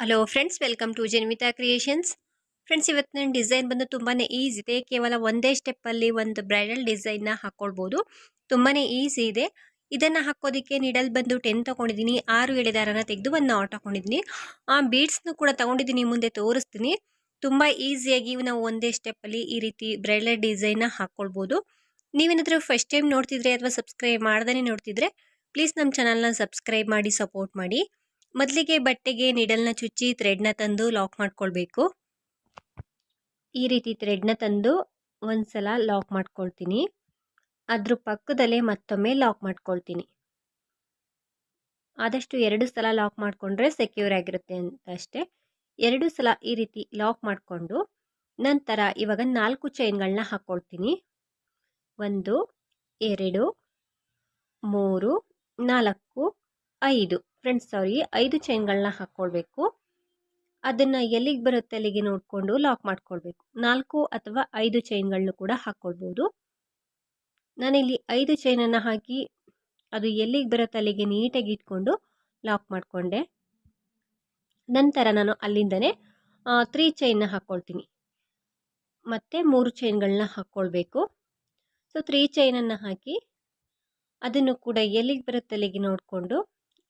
Hello friends welcome to Janvita creations friends ಇವತ್ತಿನ design ಬಂದು ತುಂಬಾ ಈಸಿ ಇದೆ. ಕೇವಲ ಒಂದೇ ಸ್ಟೆಪ್ಪಲ್ಲಿ ಒಂದು ಬ್ರೈಡಲ್ ಡಿಸೈನ್ನ ಹಾಕ್ಕೊಳ್ಬೋದು ತುಂಬಾ ಈಸಿ ಇದೆ. ಇದನ್ನು ಹಾಕೋದಕ್ಕೆ ನಿಡಲ್ ಬಂದು ಟೆನ್ ತೊಗೊಂಡಿದ್ದೀನಿ. ಆರು ಎಳೆದಾರನ ತೆಗೆದು ಒಂದು ನಾಟ್ ಹಾಕೊಂಡಿದ್ದೀನಿ. ಆ ಬೀಡ್ಸ್ನು ಕೂಡ ತೊಗೊಂಡಿದ್ದೀನಿ, ಮುಂದೆ ತೋರಿಸ್ತೀನಿ. ತುಂಬ ಈಸಿಯಾಗಿ ನಾವು ಒಂದೇ ಸ್ಟೆಪ್ಪಲ್ಲಿ ಈ ರೀತಿ ಬ್ರೈಡಲ್ ಡಿಸೈನ್ನ ಹಾಕ್ಕೊಳ್ಬೋದು ನೀವೇನಾದರೂ ಫಸ್ಟ್ ಟೈಮ್ ನೋಡ್ತಿದ್ರೆ ಅಥವಾ ಸಬ್ಸ್ಕ್ರೈಬ್ ಮಾಡ್ದೇ ನೋಡ್ತಿದ್ರೆ ಪ್ಲೀಸ್ ನಮ್ಮ ಚಾನಲ್ನ ಸಬ್ಸ್ಕ್ರೈಬ್ ಮಾಡಿ ಸಪೋರ್ಟ್ ಮಾಡಿ. ಮೊದಲಿಗೆ ಬಟ್ಟೆಗೆ ನಿಡಲ್ನ ಚುಚ್ಚಿ ಥ್ರೆಡ್ನ ತಂದು ಲಾಕ್ ಮಾಡ್ಕೊಳ್ಬೇಕು. ಈ ರೀತಿ ಥ್ರೆಡ್ನ ತಂದು ಒಂದ್ಸಲ ಲಾಕ್ ಮಾಡ್ಕೊಳ್ತೀನಿ. ಅದ್ರ ಪಕ್ಕದಲ್ಲೇ ಮತ್ತೊಮ್ಮೆ ಲಾಕ್ ಮಾಡ್ಕೊಳ್ತೀನಿ. ಆದಷ್ಟು ಎರಡು ಸಲ ಲಾಕ್ ಮಾಡಿಕೊಂಡ್ರೆ ಸೆಕ್ಯೂರ್ ಆಗಿರುತ್ತೆ ಅಂತ ಅಷ್ಟೇ. ಎರಡು ಸಲ ಈ ರೀತಿ ಲಾಕ್ ಮಾಡಿಕೊಂಡು ನಂತರ ಇವಾಗ ನಾಲ್ಕು ಚೈನ್ಗಳನ್ನ ಹಾಕ್ಕೊಳ್ತೀನಿ ಒಂದು, ಎರಡು, ಮೂರು, ನಾಲ್ಕು, ಐದು. ಫ್ರೆಂಡ್ಸ್ ಸಾರಿ ಐದು ಚೈನ್ಗಳನ್ನ ಹಾಕ್ಕೊಳ್ಬೇಕು ಅದನ್ನು ಎಲ್ಲಿಗೆ ಬರುತ್ತೆ ಅಲ್ಲಿಗೆ ನೋಡಿಕೊಂಡು ಲಾಕ್ ಮಾಡ್ಕೊಳ್ಬೇಕು. ನಾಲ್ಕು ಅಥವಾ ಐದು ಚೈನ್ಗಳನ್ನು ಕೂಡ ಹಾಕ್ಕೊಳ್ಬೋದು ನಾನಿಲ್ಲಿ ಐದು ಚೈನನ್ನು ಹಾಕಿ ಅದು ಎಲ್ಲಿಗೆ ಬರುತ್ತೆ ಅಲ್ಲಿಗೆ ನೀಟಾಗಿ ಇಟ್ಕೊಂಡು ಲಾಕ್ ಮಾಡಿಕೊಂಡೆ. ನಂತರ ನಾನು ಅಲ್ಲಿಂದನೇ ತ್ರೀ ಚೈನ್ನ ಹಾಕ್ಕೊಳ್ತೀನಿ ಮತ್ತು ಮೂರು ಚೈನ್ಗಳನ್ನ ಹಾಕ್ಕೊಳ್ಬೇಕು ಸೊ ತ್ರೀ ಚೈನನ್ನು ಹಾಕಿ ಅದನ್ನು ಕೂಡ ಎಲ್ಲಿಗೆ ಬರುತ್ತೆ ಅಲ್ಲಿಗೆ ನೋಡಿಕೊಂಡು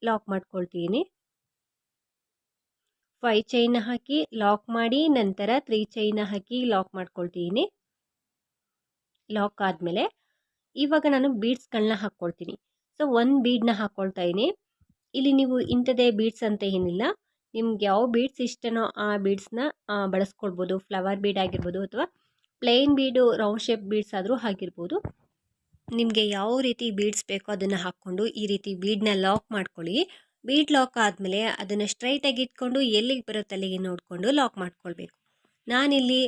ಲಾಕ್ ಮಾಡ್ಕೊಳ್ತೀನಿ. ಫೈವ್ ಚೈನ್ ಹಾಕಿ ಲಾಕ್ ಮಾಡಿ ನಂತರ ತ್ರೀ ಚೈನ್ ಹಾಕಿ ಲಾಕ್ ಮಾಡ್ಕೊಳ್ತೀನಿ. ಲಾಕ್ ಆದಮೇಲೆ ಇವಾಗ ನಾನು ಬೀಡ್ಸ್ಗಳನ್ನ ಹಾಕ್ಕೊಳ್ತೀನಿ ಸೊ ಒಂದು ಬೀಡ್ನ ಹಾಕ್ಕೊಳ್ತಾ ಇದ್ದೀನಿ. ಇಲ್ಲಿ ನೀವು ಇಂಥದೇ ಬೀಡ್ಸ್ ಅಂತ ಏನಿಲ್ಲ. ನಿಮ್ಗೆ ಯಾವ ಬೀಡ್ಸ್ ಇಷ್ಟನೋ ಆ ಬೀಡ್ಸ್ನ ಬಳಸ್ಕೊಳ್ಬೋದು. ಫ್ಲವರ್ ಬೀಡ್ ಆಗಿರ್ಬೋದು ಅಥವಾ plain bead round shape beads ಆದರೂ ಆಗಿರ್ಬೋದು. ನಿಮಗೆ ಯಾವ ರೀತಿ ಬೀಡ್ಸ್ ಬೇಕೋ ಅದನ್ನು ಹಾಕ್ಕೊಂಡು ಈ ರೀತಿ ಬೀಡ್ನ ಲಾಕ್ ಮಾಡ್ಕೊಳ್ಳಿ. ಬೀಡ್ ಲಾಕ್ ಆದಮೇಲೆ ಅದನ್ನು ಸ್ಟ್ರೈಟಾಗಿ ಇಟ್ಕೊಂಡು ಎಲ್ಲಿಗೆ ಬರುತ್ತೆ ಅಲ್ಲಿಗೆ ನೋಡಿಕೊಂಡು ಲಾಕ್ ಮಾಡ್ಕೊಳ್ಬೇಕು. ನಾನಿಲ್ಲಿ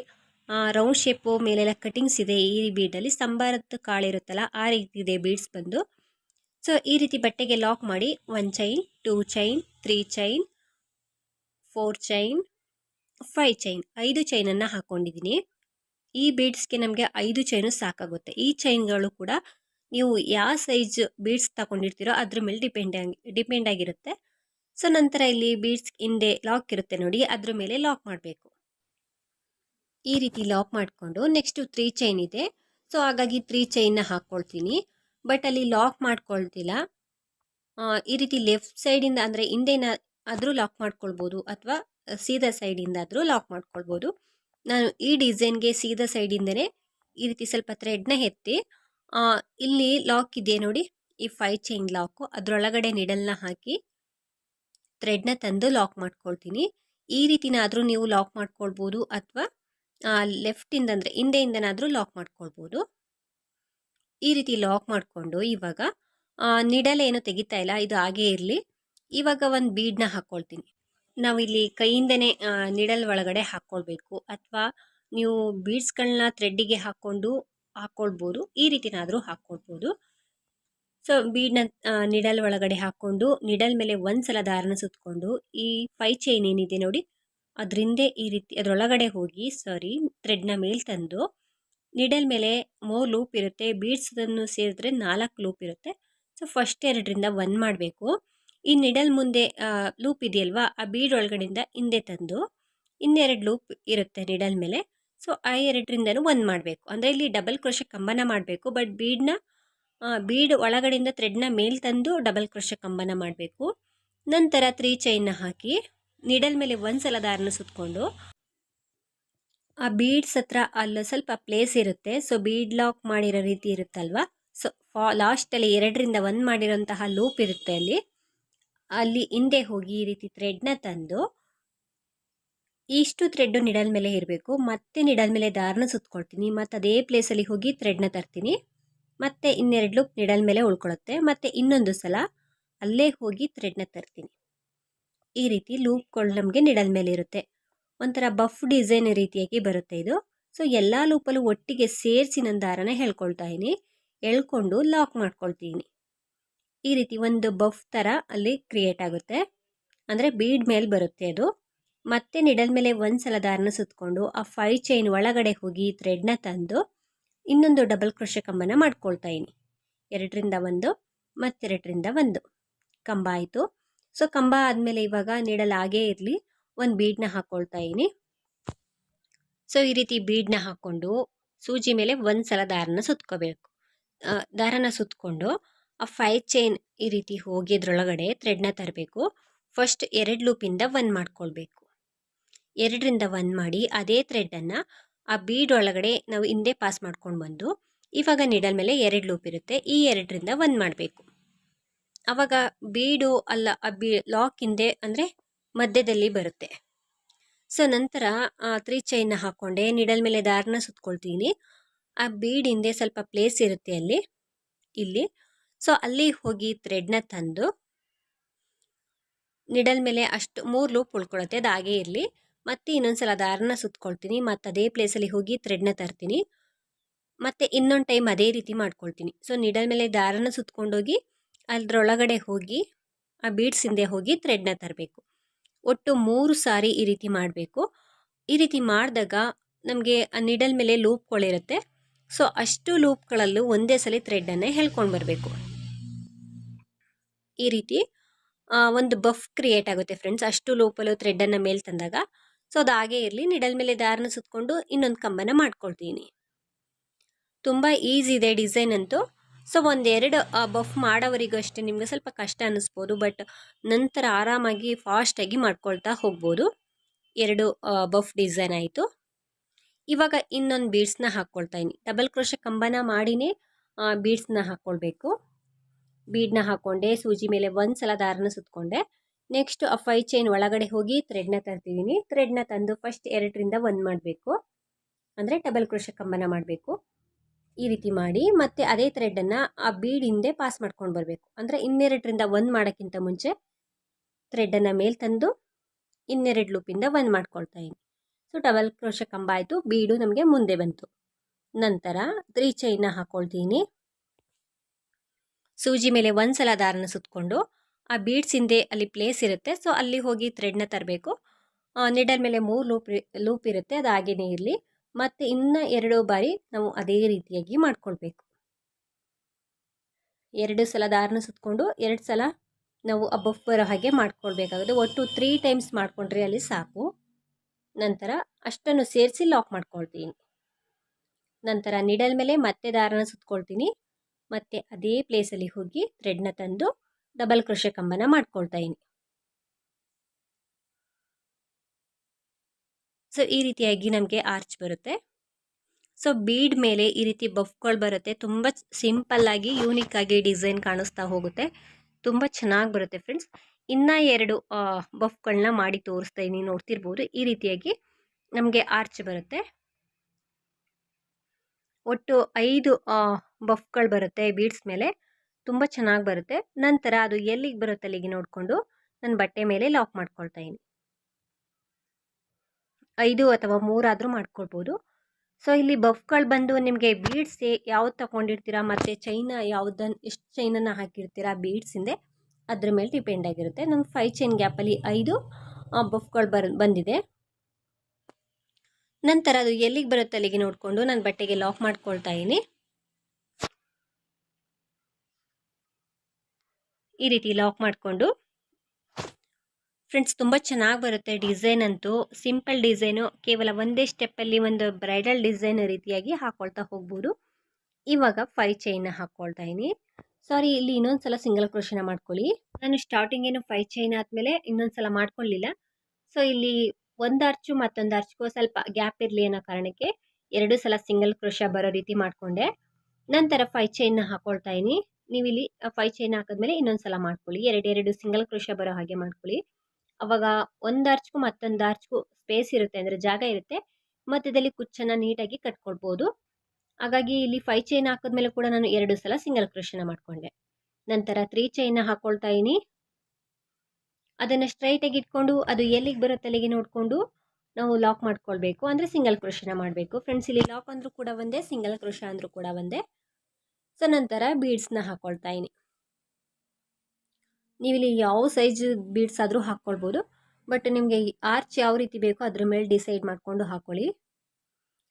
ರೌಂಡ್ ಶೇಪು, ಮೇಲೆಲ್ಲ ಕಟಿಂಗ್ಸ್ ಇದೆ ಈ ಬೀಡಲ್ಲಿ, ಸಂಬಾರದ ಕಾಳಿರುತ್ತಲ್ಲ ಆ ರೀತಿ ಇದೆ ಬೀಡ್ಸ್ ಬಂದು. ಸೊ, ಈ ರೀತಿ ಬಟ್ಟೆಗೆ ಲಾಕ್ ಮಾಡಿ, one chain, two chain, three chain, four chain, five chain, ಐದು ಚೈನನ್ನು ಹಾಕ್ಕೊಂಡಿದ್ದೀನಿ ಈ ಬೀಡ್ಸ್ಗೆ ನಮಗೆ ಐದು ಚೈನು ಸಾಕಾಗುತ್ತೆ. ಈ ಚೈನ್ಗಳು ಕೂಡ ನೀವು ಯಾವ ಸೈಜ್ ಬೀಡ್ಸ್ ತಗೊಂಡಿರ್ತೀರೋ ಅದ್ರ ಮೇಲೆ ಡಿಪೆಂಡ್ ಡಿಪೆಂಡ್ ಆಗಿರುತ್ತೆ. ಸೊ, ನಂತರ ಇಲ್ಲಿ ಬೀಡ್ಸ್ ಹಿಂದೆ ಲಾಕ್ ಇರುತ್ತೆ ನೋಡಿ, ಅದ್ರ ಮೇಲೆ ಲಾಕ್ ಮಾಡಬೇಕು. ಈ ರೀತಿ ಲಾಕ್ ಮಾಡಿಕೊಂಡು ನೆಕ್ಸ್ಟ್ ತ್ರೀ ಚೈನ್ ಇದೆ. ಸೊ, ಹಾಗಾಗಿ ತ್ರೀ ಚೈನ್ನ ಹಾಕ್ಕೊಳ್ತೀನಿ ಬಟ್ ಅಲ್ಲಿ ಲಾಕ್ ಮಾಡ್ಕೊಳ್ತಿಲ್ಲ. ಈ ರೀತಿ ಲೆಫ್ಟ್ ಸೈಡಿಂದ ಅಂದರೆ ಹಿಂದೆನ ಆದರೂ ಲಾಕ್ ಮಾಡ್ಕೊಳ್ಬೋದು ಅಥವಾ ಸೀದಾ ಸೈಡಿಂದಾದರೂ ಲಾಕ್ ಮಾಡ್ಕೊಳ್ಬೋದು. ನಾನು ಈ ಡಿಸೈನ್ಗೆ ಸೀದಾ ಸೈಡಿಂದನೇ ಈ ರೀತಿ ಸ್ವಲ್ಪ ಥ್ರೆಡ್ನ ಎತ್ತಿ ಇಲ್ಲಿ ಲಾಕ್ ಇದೆ ನೋಡಿ, ಈ ಫೈ ಚೈನ್ ಲಾಕು ಅದರೊಳಗಡೆ ನಿಡಲ್ನ ಹಾಕಿ ಥ್ರೆಡ್ನ ತಂದು ಲಾಕ್ ಮಾಡ್ಕೊಳ್ತೀನಿ. ಈ ರೀತಿನಾದರೂ ನೀವು ಲಾಕ್ ಮಾಡ್ಕೊಳ್ಬೋದು ಅಥವಾ ಲೆಫ್ಟಿಂದ ಅಂದರೆ ಹಿಂದೆಯಿಂದನಾದರೂ ಲಾಕ್ ಮಾಡ್ಕೊಳ್ಬೋದು. ಈ ರೀತಿ ಲಾಕ್ ಮಾಡಿಕೊಂಡು ಇವಾಗ ನಿಡಲ್ ಏನು ತೆಗಿತಾ ಇಲ್ಲ, ಇದು ಹಾಗೇ ಇರಲಿ. ಇವಾಗ ಒಂದು ಬೀಡನ್ನ ಹಾಕ್ಕೊಳ್ತೀನಿ ನಾವಿಲ್ಲಿ ಕೈಯಿಂದನೇ ನಿಡಲ್ ಒಳಗಡೆ ಹಾಕ್ಕೊಳ್ಬೇಕು ಅಥವಾ ನೀವು ಬೀಡ್ಸ್ಗಳನ್ನ ಥ್ರೆಡ್ಡಿಗೆ ಹಾಕ್ಕೊಂಡು ಹಾಕ್ಕೊಳ್ಬೋದು ಈ ರೀತಿನಾದರೂ ಹಾಕ್ಕೊಳ್ಬೋದು ಸೊ, ಬೀಡ್ನ ನಿಡಲ್ ಒಳಗಡೆ ಹಾಕ್ಕೊಂಡು ನಿಡಲ್ ಮೇಲೆ ಒಂದು ಸಲ ದಾರನ ಸುತ್ತಕೊಂಡು ಈ ಫೈ ಚೈನ್ ಏನಿದೆ ನೋಡಿ, ಅದರಿಂದ ಈ ರೀತಿ, ಅದರೊಳಗಡೆ ಹೋಗಿ, ಸಾರಿ, ಥ್ರೆಡ್ನ ಮೇಲೆ ತಂದು ನಿಡಲ್ ಮೇಲೆ ಮೂರು ಲೂಪ್ ಇರುತ್ತೆ. ಬೀಡ್ಸನ್ನು ಸೇರಿದ್ರೆ ನಾಲ್ಕು ಲೂಪ್ ಇರುತ್ತೆ. ಸೊ, ಫಸ್ಟ್ ಎರಡರಿಂದ ಒನ್ ಮಾಡಬೇಕು. ಈ ನಿಡಲ್ ಮುಂದೆ ಲೂಪ್ ಇದೆಯಲ್ವಾ? ಆ ಬೀಡ್ ಒಳಗಡೆಯಿಂದ ಹಿಂದೆ ತಂದು ಇನ್ನೆರಡು ಲೂಪ್ ಇರುತ್ತೆ ನಿಡಲ್ ಮೇಲೆ. ಸೊ ಆ ಎರಡರಿಂದನೂ ಒಂದು ಮಾಡಬೇಕು. ಅಂದರೆ ಇಲ್ಲಿ ಡಬಲ್ ಕ್ರೋಶ ಕಂಬನ ಮಾಡಬೇಕು ಬಟ್ ಬೀಡನ್ನ ಬೀಡ್ ಒಳಗಡೆಯಿಂದ ಥ್ರೆಡ್ನ ಮೇಲೆ ತಂದು ಡಬಲ್ ಕ್ರೋಶ ಕಂಬನ ಮಾಡಬೇಕು. ನಂತರ ತ್ರೀ ಚೈನ್ನ ಹಾಕಿ ನಿಡಲ್ ಮೇಲೆ ಒಂದು ಸಲ ದಾರನ ಸುತ್ತಕೊಂಡು ಆ ಬೀಡ್ಸ್ ಹತ್ರ ಅಲ್ಲಿ ಸ್ವಲ್ಪ ಪ್ಲೇಸ್ ಇರುತ್ತೆ. ಸೊ ಬೀಡ್ ಲಾಕ್ ಮಾಡಿರೋ ರೀತಿ ಇರುತ್ತಲ್ವ? ಸೊ ಫಾ ಲಾಸ್ಟಲ್ಲಿ ಎರಡರಿಂದ ಒಂದು ಮಾಡಿರೋಂತಹ ಲೂಪ್ ಇರುತ್ತೆ ಅಲ್ಲಿ. ಅಲ್ಲಿ ಹಿಂದೆ ಹೋಗಿ ಈ ರೀತಿ ಥ್ರೆಡ್ನ ತಂದು, ಇಷ್ಟು ಥ್ರೆಡ್ಡು ನಿಡಲ್ ಮೇಲೆ ಇರಬೇಕು ಮತ್ತೆ ನಿಡಲ್ ಮೇಲೆ ದಾರನ ಸುತ್ಕೊಳ್ತೀನಿ, ಮತ್ತು ಅದೇ ಪ್ಲೇಸಲ್ಲಿ ಹೋಗಿ ಥ್ರೆಡ್ನ ತರ್ತೀನಿ, ಮತ್ತೆ ಇನ್ನೆರಡು ಲೂಪ್ ನಿಡಲ್ ಮೇಲೆ ಉಳ್ಕೊಳ್ಳುತ್ತೆ ಮತ್ತು ಇನ್ನೊಂದು ಸಲ ಅಲ್ಲೇ ಹೋಗಿ ಥ್ರೆಡ್ನ ತರ್ತೀನಿ. ಈ ರೀತಿ ಲೂಪ್ಗಳು ನಮಗೆ ನಿಡಲ್ ಮೇಲೆ ಇರುತ್ತೆ. ಒಂಥರ ಬಫ್ ಡಿಸೈನ್ ರೀತಿಯಾಗಿ ಬರುತ್ತೆ ಇದು. ಸೊ ಎಲ್ಲ ಲೂಪಲ್ಲೂ ಒಟ್ಟಿಗೆ ಸೇರಿಸಿ ನನ್ನ ದಾರನ ಹೇಳ್ಕೊಳ್ತಾ ಇದ್ದೀನಿ ಎಳ್ಕೊಂಡು ಲಾಕ್ ಮಾಡ್ಕೊಳ್ತೀನಿ. ಈ ರೀತಿ ಒಂದು ಬಫ್ ಥರ ಅಲ್ಲಿ ಕ್ರಿಯೇಟ್ ಆಗುತ್ತೆ. ಅಂದರೆ ಬೀಡ್ ಮೇಲೆ ಬರುತ್ತೆ ಅದು. ಮತ್ತೆ ನಿಡಲ್ ಮೇಲೆ ಒಂದು ಸಲ ದಾರನ ಸುತ್ತಕೊಂಡು ಆ ಫೈ ಚೈನ್ ಒಳಗಡೆ ಹೋಗಿ ಥ್ರೆಡ್ನ ತಂದು ಇನ್ನೊಂದು ಡಬಲ್ ಕ್ರೋಶ ಕಂಬನ ಮಾಡ್ಕೊಳ್ತಾ ಇದ್ದೀನಿ ಎರಡರಿಂದ ಒಂದು, ಮತ್ತೆರಡರಿಂದ ಒಂದು ಕಂಬ ಆಯಿತು. ಸೊ ಕಂಬ ಆದಮೇಲೆ ಇವಾಗ ನಿಡಲ್ ಹಾಗೇ ಇರಲಿ, ಒಂದು ಬೀಡನ್ನ ಹಾಕ್ಕೊಳ್ತಾ ಇದ್ದೀನಿ ಸೊ ಈ ರೀತಿ ಬೀಡನ್ನ ಹಾಕ್ಕೊಂಡು ಸೂಜಿ ಮೇಲೆ ಒಂದು ಸಲ ದಾರನ ಸುತ್ಕೋಬೇಕು. ದಾರನ ಸುತ್ಕೊಂಡು ಆ ಫೈ ಚೈನ್ ಈ ರೀತಿ ಹೋಗಿ ಅದರೊಳಗಡೆ ಥ್ರೆಡ್ನ ತರಬೇಕು. ಫಸ್ಟ್ ಎರಡು ಲೂಪಿಂದ ಒನ್ ಮಾಡ್ಕೊಳ್ಬೇಕು. ಎರಡರಿಂದ ಒನ್ ಮಾಡಿ ಅದೇ ಥ್ರೆಡ್ಡನ್ನು ಆ ಬೀಡ್ ಒಳಗಡೆ ನಾವು ಹಿಂದೆ ಪಾಸ್ ಮಾಡ್ಕೊಂಡು ಬಂದು ಇವಾಗ ನಿಡಲ್ ಮೇಲೆ ಎರಡು ಲೂಪ್ ಇರುತ್ತೆ. ಈ ಎರಡರಿಂದ ಒನ್ ಮಾಡಬೇಕು. ಆವಾಗ ಬೀಡು ಅಲ್ಲ, ಆ ಬೀ ಲಾಕ್ ಹಿಂದೆ ಅಂದರೆ ಮಧ್ಯದಲ್ಲಿ ಬರುತ್ತೆ. ಸೊ ನಂತರ ತ್ರೀ ಚೈನ್ನ ಹಾಕ್ಕೊಂಡೆ ನಿಡಲ್ ಮೇಲೆ ದಾರನ ಸುತ್ಕೊಳ್ತೀನಿ. ಆ ಬೀಡ್ ಹಿಂದೆ ಸ್ವಲ್ಪ ಪ್ಲೇಸ್ ಇರುತ್ತೆ ಅಲ್ಲಿ. ಇಲ್ಲಿ ಸೊ, ಅಲ್ಲಿ ಹೋಗಿ ಥ್ರೆಡ್ನ ತಂದು ನಿಡಲ್ ಮೇಲೆ ಅಷ್ಟು ಮೂರು ಲೂಪ್ ಉಳ್ಕೊಳತ್ತೆ, ಅದು ಹಾಗೇ ಇರಲಿ. ಮತ್ತೆ ಇನ್ನೊಂದ್ಸಲ ದಾರನ ಸುತ್ಕೊಳ್ತೀನಿ, ಮತ್ತು ಅದೇ ಪ್ಲೇಸಲ್ಲಿ ಹೋಗಿ ಥ್ರೆಡ್ನ ತರ್ತೀನಿ. ಮತ್ತು ಇನ್ನೊಂದು ಟೈಮ್ ಅದೇ ರೀತಿ ಮಾಡ್ಕೊಳ್ತೀನಿ. ಸೊ ನಿಡಲ್ ಮೇಲೆ ದಾರನ ಸುತ್ಕೊಂಡೋಗಿ, ಅದರೊಳಗಡೆ ಹೋಗಿ, ಆ ಬೀಡ್ಸ್ ಹಿಂದೆ ಹೋಗಿ ಥ್ರೆಡ್ನ ತರಬೇಕು. ಒಟ್ಟು ಮೂರು ಸಾರಿ ಈ ರೀತಿ ಮಾಡಬೇಕು. ಈ ರೀತಿ ಮಾಡಿದಾಗ ನಮಗೆ ಆ ನಿಡಲ್ ಮೇಲೆ ಲೂಪ್ಗಳಿರುತ್ತೆ ಸೊ ಅಷ್ಟು ಲೂಪ್ಗಳಲ್ಲೂ ಒಂದೇ ಸಲ ಥ್ರೆಡ್ಡನ್ನು ಹೇಳ್ಕೊಂಡು ಬರಬೇಕು. ಈ ರೀತಿ ಒಂದು ಬಫ್ ಕ್ರಿಯೇಟ್ ಆಗುತ್ತೆ ಫ್ರೆಂಡ್ಸ್ ಅಷ್ಟು ಲೋಪಲು ಥ್ರೆಡ್ಡನ್ನು ಮೇಲೆ ತಂದಾಗ. ಸೊ ಅದು ಹಾಗೇ ಇರಲಿ. ನಿಡಲ್ ಮೇಲೆ ದಾರನ ಸುತ್ಕೊಂಡು ಇನ್ನೊಂದು ಕಂಬನ ಮಾಡ್ಕೊಳ್ತೀನಿ. ತುಂಬ ಈಸಿ ಇದೆ ಡಿಸೈನ್ ಅಂತೂ. ಸೊ ಒಂದೆರಡು ಬಫ್ ಮಾಡೋವರಿಗೂ ಅಷ್ಟೇ ನಿಮಗೆ ಸ್ವಲ್ಪ ಕಷ್ಟ ಅನ್ನಿಸ್ಬೋದು ಬಟ್ ನಂತರ ಆರಾಮಾಗಿ ಫಾಸ್ಟಾಗಿ ಮಾಡ್ಕೊಳ್ತಾ ಹೋಗ್ಬೋದು. ಎರಡು ಬಫ್ ಡಿಸೈನ್ ಆಯಿತು. ಇವಾಗ ಇನ್ನೊಂದು ಬೀಡ್ಸ್ನ ಹಾಕ್ಕೊಳ್ತಾ ಇದ್ದೀನಿ ಡಬಲ್ ಕ್ರೋಶ ಕಂಬನ ಮಾಡಿನೇ ಬೀಡ್ಸ್ನ ಹಾಕ್ಕೊಳ್ಬೇಕು ಬೀಡ್ನ ಹಾಕ್ಕೊಂಡೆ ಸೂಜಿ ಮೇಲೆ ಒಂದು ಸಲ ದಾರನ ಸುತ್ಕೊಂಡೆ. ನೆಕ್ಸ್ಟ್ ಆ ಫೈ ಚೈನ್ ಒಳಗಡೆ ಹೋಗಿ ಥ್ರೆಡ್ನ ತರ್ತಿದ್ದೀನಿ ಥ್ರೆಡ್ನ ತಂದು ಫಸ್ಟ್ ಎರಡರಿಂದ ಒಂದು ಮಾಡಬೇಕು. ಅಂದರೆ ಡಬಲ್ ಕ್ರೋಶ ಕಂಬನ ಮಾಡಬೇಕು. ಈ ರೀತಿ ಮಾಡಿ ಮತ್ತೆ ಅದೇ ಥ್ರೆಡನ್ನು ಆ ಬೀಡ್ ಹಿಂದೆ ಪಾಸ್ ಮಾಡ್ಕೊಂಡು ಬರಬೇಕು. ಅಂದರೆ ಇನ್ನೆರಡರಿಂದ ಒಂದು ಮಾಡೋಕ್ಕಿಂತ ಮುಂಚೆ ಥ್ರೆಡ್ಡನ್ನು ಮೇಲೆ ತಂದು ಇನ್ನೆರಡು ಲೂಪಿಂದ ಒಂದು ಮಾಡ್ಕೊಳ್ತಾ ಇದ್ದೀನಿ. ಸೊ ಡಬಲ್ ಕ್ರೋಶ ಕಂಬ ಆಯಿತು. ಬೀಡು ನಮಗೆ ಮುಂದೆ ಬಂತು. ನಂತರ ತ್ರೀ ಚೈನ್ನ ಹಾಕ್ಕೊಳ್ತೀನಿ ಸೂಜಿ ಮೇಲೆ ಒಂದು ಸಲ ದಾರನ ಸುತ್ತಕೊಂಡು ಆ ಬೀಡ್ಸ್ ಹಿಂದೆ ಅಲ್ಲಿ ಪ್ಲೇಸ್ ಇರುತ್ತೆ. ಸೊ ಅಲ್ಲಿ ಹೋಗಿ ಥ್ರೆಡ್ನ ತರಬೇಕು. ನಿಡಲ್ ಮೇಲೆ ಮೂರು ಲೂಪ್ ಲೂಪ್ ಇರುತ್ತೆ. ಅದು ಹಾಗೇನೇ ಇರಲಿ. ಮತ್ತು ಇನ್ನು ಎರಡು ಬಾರಿ ನಾವು ಅದೇ ರೀತಿಯಾಗಿ ಮಾಡ್ಕೊಳ್ಬೇಕು. ಎರಡು ಸಲ ದಾರನ ಸುತ್ತಕೊಂಡು ಎರಡು ಸಲ ನಾವು ಆ ಬಫ್ ಬರೋ ಹಾಗೆ ಮಾಡ್ಕೊಳ್ಬೇಕಾಗುತ್ತೆ. ಒಟ್ಟು ತ್ರೀ ಟೈಮ್ಸ್ ಮಾಡ್ಕೊಂಡ್ರೆ ಅಲ್ಲಿ ಸಾಕು. ನಂತರ ಅಷ್ಟನ್ನು ಸೇರಿಸಿ ಲಾಕ್ ಮಾಡ್ಕೊಳ್ತೀನಿ. ನಂತರ ನಿಡಲ್ ಮೇಲೆ ಮತ್ತೆ ದಾರನ ಸುತ್ಕೊಳ್ತೀನಿ. ಮತ್ತೆ ಅದೇ ಪ್ಲೇಸಲ್ಲಿ ಹೋಗಿ ಥ್ರೆಡ್ನ ತಂದು ಡಬಲ್ ಕೃಷಿ ಕಂಬನ ಮಾಡ್ಕೊಳ್ತಾ ಇದ್ದೀನಿ ಸೊ ಈ ರೀತಿಯಾಗಿ ನಮಗೆ ಆರ್ಚ್ ಬರುತ್ತೆ. ಸೊ ಬೀಡ್ ಮೇಲೆ ಈ ರೀತಿ ಬಫ್ಗಳು ಬರುತ್ತೆ. ತುಂಬ ಸಿಂಪಲ್ಲಾಗಿ ಯೂನಿಕ್ ಆಗಿ ಡಿಸೈನ್ ಕಾಣಿಸ್ತಾ ಹೋಗುತ್ತೆ. ತುಂಬ ಚೆನ್ನಾಗಿ ಬರುತ್ತೆ ಫ್ರೆಂಡ್ಸ್ ಇನ್ನೂ ಎರಡು ಬಫ್ಗಳನ್ನ ಮಾಡಿ ತೋರಿಸ್ತಾ ಇದ್ದೀನಿ ನೋಡ್ತಿರ್ಬೋದು. ಈ ರೀತಿಯಾಗಿ ನಮಗೆ ಆರ್ಚ್ ಬರುತ್ತೆ. ಒಟ್ಟು ಐದು ಬಫ್ಗಳು ಬರುತ್ತೆ, ಬೀಡ್ಸ್ ಮೇಲೆ. ತುಂಬ ಚೆನ್ನಾಗಿ ಬರುತ್ತೆ. ನಂತರ ಅದು ಎಲ್ಲಿಗೆ ಬರುತ್ತೆ ಅಲ್ಲಿಗೆ ನೋಡಿಕೊಂಡು ನಾನು ಬಟ್ಟೆ ಮೇಲೆ ಲಾಕ್ ಮಾಡ್ಕೊಳ್ತಾ ಇದ್ದೀನಿ ಐದು ಅಥವಾ ಮೂರಾದರೂ ಮಾಡ್ಕೊಳ್ಬೋದು. ಸೊ, ಇಲ್ಲಿ ಬಫ್ಗಳು ಬಂದು ನಿಮಗೆ ಬೀಡ್ಸ್ ಯಾವ್ದು ತಗೊಂಡಿರ್ತೀರಾ ಮತ್ತು ಚೈನ ಯಾವುದನ್ನು ಎಷ್ಟು ಚೈನನ್ನು ಹಾಕಿರ್ತೀರಾ ಬೀಡ್ಸಿಂದೆ ಅದ್ರ ಮೇಲೆ ಡಿಪೆಂಡ್ ಆಗಿರುತ್ತೆ. ನಾನು ಫೈ ಚೈನ್ ಗ್ಯಾಪಲ್ಲಿ ಐದು ಬಫ್ಗಳು ಬರ್, ಬಂದಿದೆ. ನಂತರ ಅದು ಎಲ್ಲಿಗೆ ಬರುತ್ತೆ ಅಲ್ಲಿಗೆ ನೋಡಿಕೊಂಡು ನಾನು ಬಟ್ಟೆಗೆ ಲಾಕ್ ಮಾಡ್ಕೊಳ್ತಾ ಇದ್ದೀನಿ. ಈ ರೀತಿ ಲಾಕ್ ಮಾಡಿಕೊಂಡು. ಫ್ರೆಂಡ್ಸ್ ತುಂಬ ಚೆನ್ನಾಗಿ ಬರುತ್ತೆ ಡಿಸೈನ್ ಅಂತೂ. ಸಿಂಪಲ್ ಡಿಸೈನು ಕೇವಲ ಒಂದೇ ಸ್ಟೆಪ್ಪಲ್ಲಿ ಒಂದು ಬ್ರೈಡಲ್ ಡಿಸೈನ್ ರೀತಿಯಾಗಿ ಹಾಕ್ಕೊಳ್ತಾ ಹೋಗ್ಬೋದು. ಇವಾಗ ಫೈ ಚೈನ್ನ ಹಾಕ್ಕೊಳ್ತಾ ಇದ್ದೀನಿ. ಸಾರಿ ಇಲ್ಲಿ ಇನ್ನೊಂದು ಸಲ ಸಿಂಗಲ್ ಕ್ರೋಶನ ಮಾಡ್ಕೊಳ್ಳಿ. ನಾನು ಸ್ಟಾರ್ಟಿಂಗ್ ಏನು ಫೈ ಚೈನ್ ಆದಮೇಲೆ ಇನ್ನೊಂದು ಸಲ ಮಾಡ್ಕೊಳ್ಳಿಲ್ಲ ಸೊ ಇಲ್ಲಿ ಒಂದು ಅರ್ಚು ಮತ್ತೊಂದು ಅರ್ಚ್ಗೂ ಸ್ವಲ್ಪ ಗ್ಯಾಪ್ ಇರಲಿ ಅನ್ನೋ ಕಾರಣಕ್ಕೆ ಎರಡು ಸಲ ಸಿಂಗಲ್ ಕ್ರೋಶ ಬರೋ ರೀತಿ ಮಾಡಿಕೊಂಡೆ. ನಂತರ ಫೈ ಚೈನ್ನ ಹಾಕ್ಕೊಳ್ತಾ ಇದ್ದೀನಿ ನೀವು ಇಲ್ಲಿ ಫೈ ಚೈನ್ ಹಾಕಿದ್ಮೇಲೆ ಇನ್ನೊಂದು ಸಲ ಮಾಡ್ಕೊಳ್ಳಿ. ಎರಡೆರಡು ಸಿಂಗಲ್ ಕ್ರೋಶ ಬರೋ ಹಾಗೆ ಮಾಡ್ಕೊಳ್ಳಿ. ಅವಾಗ ಒಂದು ಅರ್ಚ್ಗೂ ಮತ್ತೊಂದು ಅರ್ಚ್ಗೂ ಸ್ಪೇಸ್ ಇರುತ್ತೆ ಅಂದರೆ ಜಾಗ ಇರುತ್ತೆ. ಮಧ್ಯದಲ್ಲಿ ಕುಚ್ಚನ್ನು ನೀಟಾಗಿ ಕಟ್ಕೊಳ್ಬೋದು ಹಾಗಾಗಿ ಇಲ್ಲಿ ಫೈ ಚೈನ್ ಹಾಕಿದ್ಮೇಲೆ ಕೂಡ ನಾನು ಎರಡು ಸಲ ಸಿಂಗಲ್ ಕ್ರೋಶನ ಮಾಡಿಕೊಂಡೆ. ನಂತರ ತ್ರೀ ಚೈನ್ನ ಹಾಕ್ಕೊಳ್ತಾ ಇದ್ದೀನಿ ಅದನ್ನು ಸ್ಟ್ರೈಟಾಗಿ ಇಟ್ಕೊಂಡು ಅದು ಎಲ್ಲಿಗೆ ಬರೋ ತಲೆಗೆ ನೋಡಿಕೊಂಡು ನಾವು ಲಾಕ್ ಮಾಡ್ಕೊಳ್ಬೇಕು. ಅಂದರೆ ಸಿಂಗಲ್ ಕ್ರೋಶನ ಮಾಡಬೇಕು. ಫ್ರೆಂಡ್ಸ್ ಇಲ್ಲಿ ಲಾಕ್ ಅಂದರೂ ಕೂಡ ಒಂದೇ ಸಿಂಗಲ್ ಕ್ರೋಶ ಅಂದರೂ ಕೂಡ ಒಂದೇ. ಸೊ ನಂತರ ಬೀಡ್ಸ್ನ ನೀವು ಇಲ್ಲಿ ಯಾವ ಸೈಜ್ ಬೀಡ್ಸ್ ಆದರೂ ಹಾಕ್ಕೊಳ್ಬೋದು ಬಟ್ ನಿಮಗೆ ಆರ್ಚ್ ಯಾವ ರೀತಿ ಬೇಕೋ ಅದ್ರ ಮೇಲೆ ಡಿಸೈಡ್ ಮಾಡಿಕೊಂಡು ಹಾಕ್ಕೊಳ್ಳಿ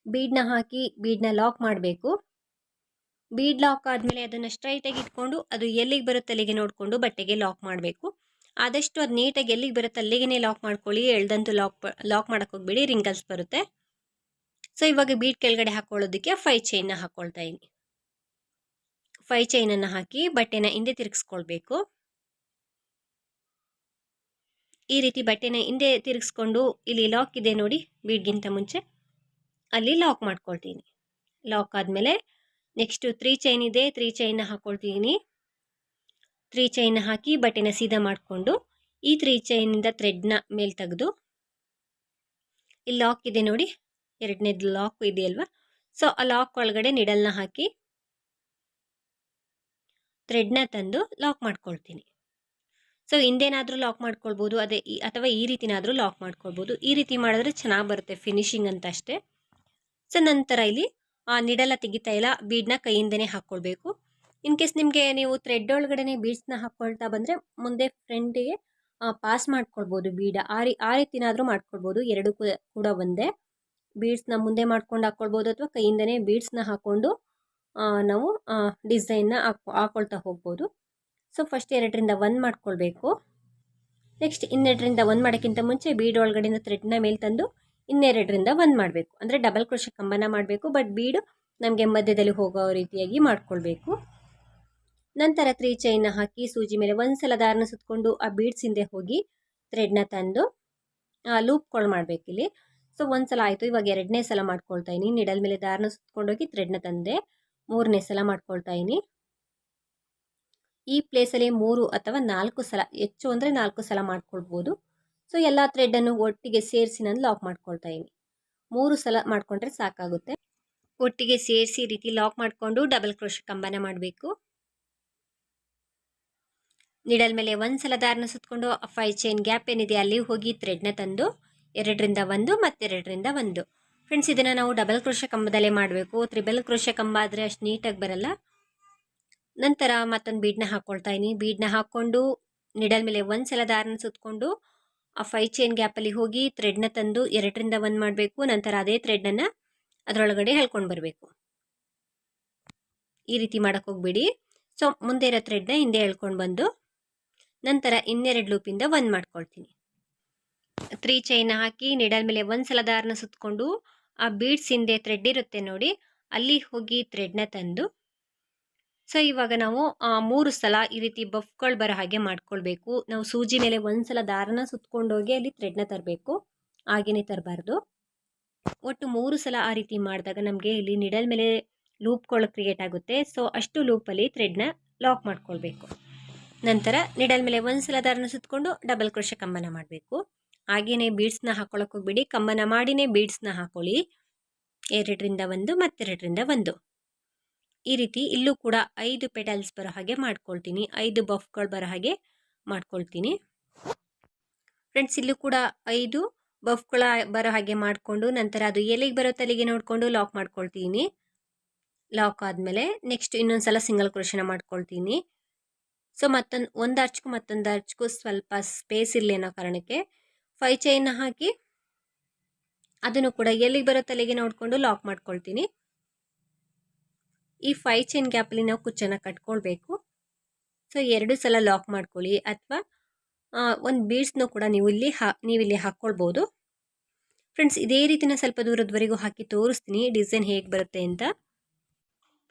ಬೀಡನ್ನ ಹಾಕಿ ಬೀಡನ್ನ ಲಾಕ್ ಮಾಡಬೇಕು. ಬೀಡ್ ಲಾಕ್ ಆದಮೇಲೆ ಅದನ್ನು ಸ್ಟ್ರೈಟಾಗಿ ಇಟ್ಕೊಂಡು ಅದು ಎಲ್ಲಿಗೆ ಬರುತ್ತೆ ಅಲ್ಲಿಗೆ ನೋಡಿಕೊಂಡು ಬಟ್ಟೆಗೆ ಲಾಕ್ ಮಾಡಬೇಕು. ಆದಷ್ಟು ಅದು ನೀಟಾಗಿ ಎಲ್ಲಿಗೆ ಬರುತ್ತೆ ಅಲ್ಲಿಗೆ ಲಾಕ್ ಮಾಡ್ಕೊಳ್ಳಿ. ಎಳ್ದಂತೂ ಲಾಕ್ ಲಾಕ್ ಮಾಡೋಕ್ಕೆ ಹೋಗ್ಬೇಡಿ. ರಿಂಗಲ್ಸ್ ಬರುತ್ತೆ. ಸೊ ಇವಾಗ ಬೀಟ್ ಕೆಳಗಡೆ ಹಾಕೊಳ್ಳೋದಕ್ಕೆ ಫೈ ಚೈನ್ನ ಹಾಕ್ಕೊಳ್ತಾ ಇದ್ದೀನಿ ಫೈ ಚೈನನ್ನು ಹಾಕಿ ಬಟ್ಟೆನ ಹಿಂದೆ ತಿರುಗಿಸ್ಕೊಳ್ಬೇಕು. ಈ ರೀತಿ ಬಟ್ಟೆನ ಹಿಂದೆ ತಿರುಗಿಸ್ಕೊಂಡು ಇಲ್ಲಿ ಲಾಕ್ ಇದೆ ನೋಡಿ ಬೀಡ್ಗಿಂತ ಮುಂಚೆ. ಅಲ್ಲಿ ಲಾಕ್ ಮಾಡ್ಕೊಳ್ತೀನಿ. ಲಾಕ್ ಆದಮೇಲೆ ನೆಕ್ಸ್ಟು ತ್ರೀ ಚೈನ್ ಇದೆ. ತ್ರೀ ಚೈನ್ನ ಹಾಕ್ಕೊಳ್ತೀನಿ ತ್ರೀ ಚೈನ್ ಹಾಕಿ ಬಟ್ಟೆನ ಸೀದಾ ಮಾಡಿಕೊಂಡು ಈ ತ್ರೀ ಚೈನಿಂದ ಥ್ರೆಡ್ನ ಮೇಲೆ ತೆಗೆದು ಇಲ್ಲಿ ಲಾಕ್ ಇದೆ ನೋಡಿ, ಎರಡನೇದು ಲಾಕ್ ಇದೆಯಲ್ವಾ ಸೊ ಆ ಲಾಕ್ ಒಳಗಡೆ ನಿಡಲ್ನ ಹಾಕಿ ಥ್ರೆಡ್ನ ತಂದು ಲಾಕ್ ಮಾಡ್ಕೊಳ್ತೀನಿ. ಸೊ ಹಿಂದೇನಾದರೂ ಲಾಕ್ ಮಾಡ್ಕೊಳ್ಬೋದು, ಅದೇ ಅಥವಾ ಈ ರೀತಿನಾದರೂ ಲಾಕ್ ಮಾಡ್ಕೊಳ್ಬೋದು. ಈ ರೀತಿ ಮಾಡಿದ್ರೆ ಚೆನ್ನಾಗಿ ಬರುತ್ತೆ ಫಿನಿಶಿಂಗ್ ಅಂತ ಅಷ್ಟೇ. ಸೊ ನಂತರ ಇಲ್ಲಿ ಆ ನಿಡಲ ತೆಗಿತಾ ಇಲ್ಲ ಬೀಡ್ನ ಕೈಯಿಂದನೇ ಹಾಕ್ಕೊಳ್ಬೇಕು. ಇನ್ ಕೇಸ್ ನಿಮಗೆ ನೀವು ಥ್ರೆಡ್ ಒಳಗಡೆ ಬೀಡ್ಸ್ನ ಹಾಕ್ಕೊಳ್ತಾ ಬಂದರೆ ಮುಂದೆ ಫ್ರೆಂಡಿಗೆ ಪಾಸ್ ಮಾಡ್ಕೊಳ್ಬೋದು ಬೀಡ ಆ ರೀ, ಆ ರೀತಿನಾದರೂ ಮಾಡ್ಕೊಳ್ಬೋದು ಎರಡು ಕೂಡ ಒಂದೇ. ಬೀಡ್ಸ್ನ ಮುಂದೆ ಮಾಡ್ಕೊಂಡು ಹಾಕ್ಕೊಳ್ಬೋದು ಅಥವಾ ಕೈಯಿಂದನೇ ಬೀಡ್ಸ್ನ ಹಾಕ್ಕೊಂಡು ನಾವು ಡಿಸೈನ್ನ ಹಾಕೊ ಹಾಕ್ಕೊಳ್ತಾ ಹೋಗ್ಬೋದು. ಸೊ ಫಸ್ಟ್ ಎರಡರಿಂದ ಒಂದು ಮಾಡ್ಕೊಳ್ಬೇಕು. ನೆಕ್ಸ್ಟ್ ಇನ್ನೆರಡರಿಂದ ಒಂದು ಮಾಡೋಕ್ಕಿಂತ ಮುಂಚೆ ಬೀಡ್ ಒಳಗಡೆಯಿಂದ ಥ್ರೆಡ್ನ ಮೇಲೆ ತಂದು ಇನ್ನೆರಡರಿಂದ ಒಂದು ಮಾಡಬೇಕು. ಅಂದರೆ ಡಬಲ್ ಕ್ರೋಶ ಕಂಬನ ಮಾಡಬೇಕು ಬಟ್ ಬೀಡು ನಮಗೆ ಮಧ್ಯದಲ್ಲಿ ಹೋಗೋ ರೀತಿಯಾಗಿ ಮಾಡ್ಕೊಳ್ಬೇಕು. ನಂತರ ತ್ರೀ ಚೈನ್ನ ಹಾಕಿ ಸೂಜಿ ಮೇಲೆ ಒಂದು ಸಲ ದಾರನ ಸುತ್ತಕೊಂಡು ಆ ಬೀಡ್ಸ್ ಹಿಂದೆ ಹೋಗಿ ಥ್ರೆಡ್ನ ತಂದು ಲೂಪ್ಗಳು ಮಾಡಬೇಕಿಲ್ಲಿ ಸೊ ಒಂದು ಸಲ ಆಯಿತು. ಇವಾಗ ಎರಡನೇ ಸಲ ಮಾಡ್ಕೊಳ್ತಾ ಇದ್ದೀನಿ ನಿಡಲ್ ಮೇಲೆ ದಾರನ ಸುತ್ಕೊಂಡೋಗಿ ಥ್ರೆಡ್ನ ತಂದೆ ಮೂರನೇ ಸಲ ಮಾಡ್ಕೊಳ್ತಾ ಇದ್ದೀನಿ ಈ ಪ್ಲೇಸಲ್ಲಿ ಮೂರು ಅಥವಾ ನಾಲ್ಕು ಸಲ, ಹೆಚ್ಚು ಅಂದರೆ ನಾಲ್ಕು ಸಲ ಮಾಡ್ಕೊಳ್ಬೋದು. ಸೊ ಎಲ್ಲ ಥ್ರೆಡ್ಡನ್ನು ಒಟ್ಟಿಗೆ ಸೇರಿಸಿ ನಾನು ಲಾಕ್ ಮಾಡ್ಕೊಳ್ತಾ ಇದ್ದೀನಿ ಮೂರು ಸಲ ಮಾಡಿಕೊಂಡ್ರೆ ಸಾಕಾಗುತ್ತೆ. ಒಟ್ಟಿಗೆ ಸೇರಿಸಿ ರೀತಿ ಲಾಕ್ ಮಾಡಿಕೊಂಡು ಡಬಲ್ ಕ್ರೋಶ ಕಂಬನ ಮಾಡಬೇಕು. ನಿಡಲ್ ಮೇಲೆ ಒಂದು ಸಲ ದಾರನ ಸುತ್ತಕೊಂಡು ಫೈ ಚೈನ್ ಗ್ಯಾಪ್ ಏನಿದೆ ಅಲ್ಲಿ ಹೋಗಿ ಥ್ರೆಡ್ನ ತಂದು, ಎರಡರಿಂದ ಒಂದು ಮತ್ತೆರಡರಿಂದ ಒಂದು. ಫ್ರೆಂಡ್ಸ್ ಇದನ್ನು ನಾವು ಡಬಲ್ ಕ್ರೋಶ ಕಂಬದಲ್ಲೇ ಮಾಡಬೇಕು. ತ್ರಿಬಲ್ ಕ್ರೋಶ ಕಂಬ ಆದರೆ ಅಷ್ಟು ನೀಟಾಗಿ ಬರಲ್ಲ. ನಂತರ ಮತ್ತೊಂದು ಬೀಡ್ನ ಹಾಕ್ಕೊಳ್ತಾ ಇದ್ದೀನಿ. ಬೀಡ್ನ ಹಾಕ್ಕೊಂಡು ನಿಡಲ್ ಮೇಲೆ ಒಂದು ಸಲ ದಾರನ ಸುತ್ತಕೊಂಡು ಆ ಫೈ ಚೈನ್ ಗ್ಯಾಪಲ್ಲಿ ಹೋಗಿ ಥ್ರೆಡ್ನ ತಂದು ಎರಡರಿಂದ ಒಂದು ಮಾಡಬೇಕು. ನಂತರ ಅದೇ ಥ್ರೆಡ್ಡನ್ನು ಅದರೊಳಗಡೆ ಹೇಳ್ಕೊಂಡು ಬರಬೇಕು. ಈ ರೀತಿ ಮಾಡೋಕ್ಕೆ ಹೋಗ್ಬೇಡಿ. ಸೊ ಮುಂದೆ ಇರೋ ಥ್ರೆಡ್ನ ಹಿಂದೆ ಹೇಳ್ಕೊಂಡು ಬಂದು ನಂತರ ಇನ್ನೆರಡು ಲೂಪಿಂದ ಒಂದು ಮಾಡ್ಕೊಳ್ತೀನಿ. ತ್ರೀ ಚೈನ್ ಹಾಕಿ ನಿಡಲ್ ಮೇಲೆ ಒಂದು ಸಲ ದಾರನ ಸುತ್ತಕೊಂಡು ಆ ಬೀಡ್ಸ್ ಹಿಂದೆ ಥ್ರೆಡ್ ಇರುತ್ತೆ ನೋಡಿ, ಅಲ್ಲಿ ಹೋಗಿ ಥ್ರೆಡ್ನ ತಂದು ಸೊ ಇವಾಗ ನಾವು ಮೂರು ಸಲ ಈ ರೀತಿ ಬಫ್ಗಳು ಬರೋ ಹಾಗೆ ಮಾಡ್ಕೊಳ್ಬೇಕು. ನಾವು ಸೂಜಿ ಮೇಲೆ ಒಂದು ಸಲ ದಾರನ ಸುತ್ಕೊಂಡೋಗಿ ಅಲ್ಲಿ ಥ್ರೆಡ್ನ ತರಬೇಕು ಹಾಗೆಯೇ ತರಬಾರ್ದು. ಒಟ್ಟು ಮೂರು ಸಲ ಆ ರೀತಿ ಮಾಡಿದಾಗ ನಮಗೆ ಇಲ್ಲಿ ನಿಡಲ್ ಮೇಲೆ ಲೂಪ್ಗಳು ಕ್ರಿಯೇಟ್ ಆಗುತ್ತೆ. ಸೊ ಅಷ್ಟು ಲೂಪಲ್ಲಿ ಥ್ರೆಡ್ನ ಲಾಕ್ ಮಾಡ್ಕೊಳ್ಬೇಕು. ನಂತರ ನಿಡಲ್ ಮೇಲೆ ಒಂದು ಸಲ ದಾರನ ಸುತ್ತಕೊಂಡು ಡಬಲ್ ಕ್ರೋಶ ಕಂಬನ ಮಾಡಬೇಕು. ಹಾಗೆಯೇ ಬೀಡ್ಸ್ನ ಹಾಕೊಳ್ಳೋಕೆ ಹೋಗ್ಬಿಡಿ. ಕಂಬನ ಮಾಡಿನೇ ಬೀಡ್ಸ್ನ ಹಾಕೊಳ್ಳಿ. ಎರಡರಿಂದ ಒಂದು ಮತ್ತೆರಡರಿಂದ ಒಂದು. ಈ ರೀತಿ ಇಲ್ಲೂ ಕೂಡ ಐದು ಪೆಟಲ್ಸ್ ಬರೋ ಹಾಗೆ ಮಾಡ್ಕೊಳ್ತೀನಿ. ಐದು ಬಫ್ಗಳು ಬರೋ ಹಾಗೆ ಮಾಡ್ಕೊಳ್ತೀನಿ. ಫ್ರೆಂಡ್ಸ್ ಇಲ್ಲೂ ಕೂಡ ಐದು ಬಫ್ಗಳ ಬರೋ ಹಾಗೆ ಮಾಡಿಕೊಂಡು ನಂತರ ಅದು ಎಲ್ಲಿಗೆ ಬರೋ ತಲೆಗೆ ನೋಡಿಕೊಂಡು ಲಾಕ್ ಮಾಡ್ಕೊಳ್ತೀನಿ. ಲಾಕ್ ಆದಮೇಲೆ ನೆಕ್ಸ್ಟ್ ಇನ್ನೊಂದು ಸಲ ಸಿಂಗಲ್ ಕ್ರೋಶನ ಮಾಡ್ಕೊಳ್ತೀನಿ. ಸೊ ಮತ್ತೊಂದು, ಒಂದು ಅರ್ಚ್ಗೂ ಮತ್ತೊಂದು ಅರ್ಚ್ಗೂ ಸ್ವಲ್ಪ ಸ್ಪೇಸ್ ಇರಲಿ ಅನ್ನೋ ಕಾರಣಕ್ಕೆ ಫೈ ಚೈನ್ ಹಾಕಿ ಅದನ್ನು ಕೂಡ ಎಲ್ಲಿಗೆ ಬರೋ ತಲೆಗೆ ನೋಡಿಕೊಂಡು ಲಾಕ್ ಮಾಡ್ಕೊಳ್ತೀನಿ. ಈ ಫೈ ಚೈನ್ ಗ್ಯಾಪಲ್ಲಿ ನಾವು ಕುಚ್ಚನ್ನು ಕಟ್ಕೊಳ್ಬೇಕು. ಸೊ ಎರಡು ಸಲ ಲಾಕ್ ಮಾಡ್ಕೊಳ್ಳಿ ಅಥವಾ ಒಂದು ಬೀಡ್ಸ್ನೂ ಕೂಡ ನೀವು ಇಲ್ಲಿ ಹಾ ನೀವಿಲ್ಲಿ ಹಾಕ್ಕೊಳ್ಬೋದು. ಫ್ರೆಂಡ್ಸ್ ಇದೇ ರೀತಿನ ಸ್ವಲ್ಪ ದೂರದವರೆಗೂ ಹಾಕಿ ತೋರಿಸ್ತೀನಿ ಡಿಸೈನ್ ಹೇಗೆ ಬರುತ್ತೆ ಅಂತ.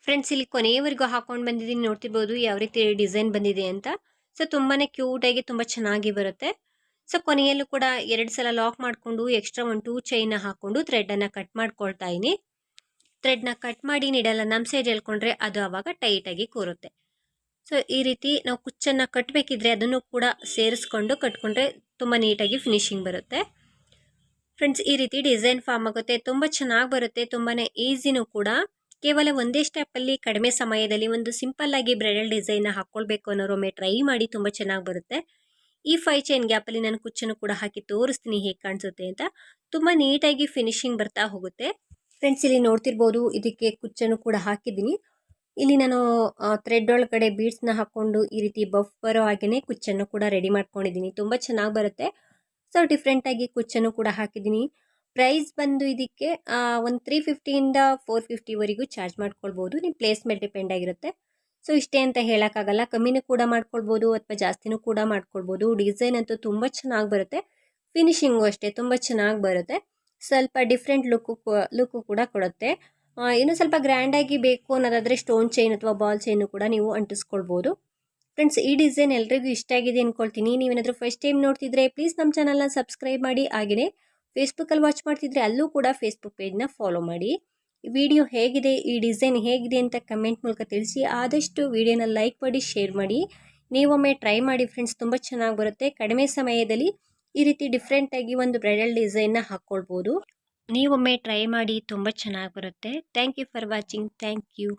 ಫ್ರೆಂಡ್ಸ್ ಇಲ್ಲಿ ಕೊನೆಯವರೆಗೂ ಹಾಕೊಂಡು ಬಂದಿದ್ದೀನಿ. ನೋಡ್ತಿರ್ಬೋದು ಯಾವ ರೀತಿ ಡಿಸೈನ್ ಬಂದಿದೆ ಅಂತ. ಸೊ ತುಂಬಾ ಕ್ಯೂಟಾಗಿ ತುಂಬ ಚೆನ್ನಾಗಿ ಬರುತ್ತೆ. ಸೊ ಕೊನೆಯಲ್ಲೂ ಕೂಡ ಎರಡು ಸಲ ಲಾಕ್ ಮಾಡಿಕೊಂಡು ಎಕ್ಸ್ಟ್ರಾ ಒಂದು ಟೂ ಚೈನ ಹಾಕ್ಕೊಂಡು ಥ್ರೆಡನ್ನು ಕಟ್ ಮಾಡ್ಕೊಳ್ತಾ ಇದ್ದೀನಿ ಥ್ರೆಡ್ನ ಕಟ್ ಮಾಡಿ ನೀಡಲ್ಲ ನಮ್ಮ ಸೈಡ್ ಹೇಳ್ಕೊಂಡ್ರೆ ಅದು ಆವಾಗ ಟೈಟಾಗಿ ಕೂರುತ್ತೆ. ಸೊ ಈ ರೀತಿ ನಾವು ಕುಚ್ಚನ್ನು ಕಟ್ಟಬೇಕಿದ್ರೆ ಅದನ್ನು ಕೂಡ ಸೇರಿಸ್ಕೊಂಡು ಕಟ್ಕೊಂಡ್ರೆ ತುಂಬ ನೀಟಾಗಿ ಫಿನಿಶಿಂಗ್ ಬರುತ್ತೆ. ಫ್ರೆಂಡ್ಸ್ ಈ ರೀತಿ ಡಿಸೈನ್ ಫಾರ್ಮ್ ಆಗುತ್ತೆ. ತುಂಬ ಚೆನ್ನಾಗಿ ಬರುತ್ತೆ. ತುಂಬಾ ಈಸಿನೂ ಕೂಡ. ಕೇವಲ ಒಂದೇ ಸ್ಟೆಪ್ಪಲ್ಲಿ ಕಡಿಮೆ ಸಮಯದಲ್ಲಿ ಒಂದು ಸಿಂಪಲ್ ಆಗಿ ಬ್ರೈಡಲ್ ಡಿಸೈನ್ನ ಹಾಕ್ಕೊಳ್ಬೇಕು ಅನ್ನೋರೊಮ್ಮೆ ಟ್ರೈ ಮಾಡಿ ತುಂಬ ಚೆನ್ನಾಗಿ ಬರುತ್ತೆ. ಈ ಫೈ ಚೈನ್ ಗ್ಯಾಪಲ್ಲಿ ನಾನು ಕುಚ್ಚನ್ನು ಕೂಡ ಹಾಕಿ ತೋರಿಸ್ತೀನಿ ಹೇಗೆ ಕಾಣಿಸುತ್ತೆ ಅಂತ. ತುಂಬ ನೀಟಾಗಿ ಫಿನಿಶಿಂಗ್ ಬರ್ತಾ ಹೋಗುತ್ತೆ. ಫ್ರೆಂಡ್ಸ್ ಇಲ್ಲಿ ನೋಡ್ತಿರ್ಬೋದು ಇದಕ್ಕೆ ಕುಚ್ಚನ್ನು ಕೂಡ ಹಾಕಿದ್ದೀನಿ. ಇಲ್ಲಿ ನಾನು ಥ್ರೆಡ್ ಒಳಗಡೆ ಬೀಡ್ಸ್ನ ಹಾಕ್ಕೊಂಡು ಈ ರೀತಿ ಬಫ್ ಬರೋ ಹಾಗೆಯೇ ಕುಚ್ಚನ್ನು ಕೂಡ ರೆಡಿ ಮಾಡ್ಕೊಂಡಿದ್ದೀನಿ. ತುಂಬ ಚೆನ್ನಾಗಿ ಬರುತ್ತೆ. ಸೊ ಡಿಫ್ರೆಂಟಾಗಿ ಕುಚ್ಚನ್ನು ಕೂಡ ಹಾಕಿದ್ದೀನಿ. ಪ್ರೈಸ್ ಬಂದು ಇದಕ್ಕೆ ಒಂದು ತ್ರೀ ಫಿಫ್ಟಿಯಿಂದ ಫೋರ್ ಫಿಫ್ಟಿವರೆಗೂ ಚಾರ್ಜ್ ಮಾಡ್ಕೊಳ್ಬೋದು. ನಿಮ್ಮ ಪ್ಲೇಸ್ ಮೇಲೆ ಡಿಪೆಂಡ್ ಆಗಿರುತ್ತೆ. ಸೊ, ಇಷ್ಟೇ ಅಂತ ಹೇಳೋಕ್ಕಾಗಲ್ಲ. ಕಮ್ಮಿನೂ ಕೂಡ ಮಾಡ್ಕೊಳ್ಬೋದು ಅಥವಾ ಜಾಸ್ತಿನೂ ಕೂಡ ಮಾಡ್ಕೊಳ್ಬೋದು. ಡಿಸೈನ್ ಅಂತೂ ತುಂಬ ಚೆನ್ನಾಗಿ ಬರುತ್ತೆ. ಫಿನಿಶಿಂಗು ಅಷ್ಟೇ, ತುಂಬ ಚೆನ್ನಾಗಿ ಬರುತ್ತೆ. ಸ್ವಲ್ಪ ಡಿಫ್ರೆಂಟ್ ಲುಕ್ಕು ಲುಕ್ಕು ಕೂಡ ಕೊಡುತ್ತೆ. ಇನ್ನೂ ಸ್ವಲ್ಪ ಗ್ರ್ಯಾಂಡಾಗಿ ಬೇಕು ಅನ್ನೋದಾದರೆ ಸ್ಟೋನ್ ಚೈನ್ ಅಥವಾ ಬಾಲ್ ಚೈನು ಕೂಡ ನೀವು ಅಂಟಿಸ್ಕೊಳ್ಬೋದು. ಫ್ರೆಂಡ್ಸ್, ಈ ಡಿಸೈನ್ ಎಲ್ರಿಗೂ ಇಷ್ಟ ಆಗಿದೆ ಅಂದ್ಕೊಳ್ತೀನಿ ನೀವೇನಾದರೂ ಫಸ್ಟ್ ಟೈಮ್ ನೋಡ್ತಿದ್ರೆ, ಪ್ಲೀಸ್ ನಮ್ಮ ಚಾನಲ್ನ ಸಬ್ಸ್ಕ್ರೈಬ್ ಮಾಡಿ. ಹಾಗೆಯೇ ಫೇಸ್ಬುಕ್ಕಲ್ಲಿ ವಾಚ್ ಮಾಡ್ತಿದ್ರೆ ಅಲ್ಲೂ ಕೂಡ ಫೇಸ್ಬುಕ್ ಪೇಜ್ನ ಫಾಲೋ ಮಾಡಿ. ವಿಡಿಯೋ ಹೇಗಿದೆ, ಈ ಡಿಸೈನ್ ಹೇಗಿದೆ ಅಂತ ಕಮೆಂಟ್ ಮೂಲಕ ತಿಳಿಸಿ. ಆದಷ್ಟು ವಿಡಿಯೋನ ಲೈಕ್ ಮಾಡಿ ಶೇರ್ ಮಾಡಿ. ನೀವೊಮ್ಮೆ ಟ್ರೈ ಮಾಡಿ ಫ್ರೆಂಡ್ಸ್ ತುಂಬ ಚೆನ್ನಾಗಿ ಬರುತ್ತೆ. ಕಡಿಮೆ ಸಮಯದಲ್ಲಿ ಈ ರೀತಿ ಡಿಫ್ರೆಂಟಾಗಿ ಒಂದು ಬ್ರೈಡಲ್ ಡಿಸೈನ್ನ ಹಾಕ್ಕೊಳ್ಬೋದು. ನೀವೊಮ್ಮೆ ಟ್ರೈ ಮಾಡಿ, ತುಂಬ ಚೆನ್ನಾಗಿ ಬರುತ್ತೆ. Thank you for watching thank you